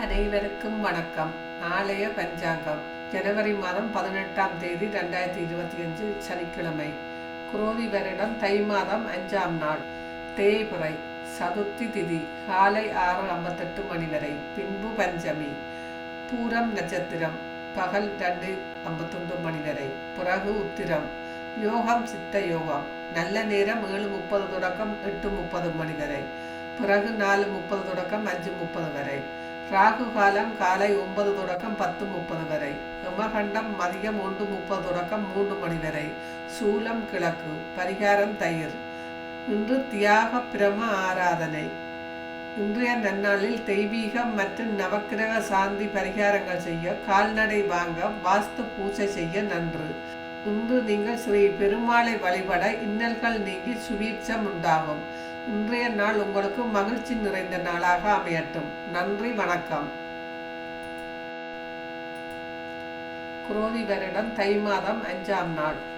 அனைவருக்கும் வணக்கம். நாளைய பஞ்சாங்கம். ஜனவரி மாதம் பதினெட்டாம் தேதி ரெண்டாயிரத்தி இருபத்தி அஞ்சு சனிக்கிழமை. குரோதி வருடம் தை மாதம் அஞ்சாம் நாள். தேய்பிறை சதுர்த்தி திதி காலை ஆறு ஐம்பத்தெட்டு மணி வரை. பின்பு பஞ்சமி. பூரம் நட்சத்திரம் பகல் ரெண்டு ஐம்பத்தொன்று மணி வரை. பிறகு உத்திரம். யோகம் சித்த யோகம். நல்ல நேரம் ஏழு முப்பது தொடக்கம் எட்டு முப்பது மணி வரை. பிறகு நாலு முப்பது தொடக்கம் அஞ்சு முப்பது வரை. ராகு காலம் காலை ஒன்பது தொடக்கம் பத்து முப்பது வரை. யமகண்டம் மதியம் ஒன்று முப்பது தொடக்கம் மூன்று மணி வரை. சூலம் கிழக்கு. பரிகாரம் தயிர். இன்று தியாக பிரம ஆராதனை. இன்றைய நன்னாளில் தெய்வீகம் மற்றும் நவக்கிரக சாந்தி பரிகாரங்கள் செய்ய கால்நடை வாங்க வாஸ்து பூஜை செய்ய நன்று. இன்று நீங்கள் ஸ்ரீ பெருமாளை வழிபட இன்னல்கள் நீங்கி சுவீட்சம் உண்டாகும். இன்றைய நாள் உங்களுக்கு மகிழ்ச்சி நிறைந்த நாளாக அமையட்டும். நன்றி வணக்கம். குரோதி வருடம் தை மாதம் அஞ்சாம் நாள்.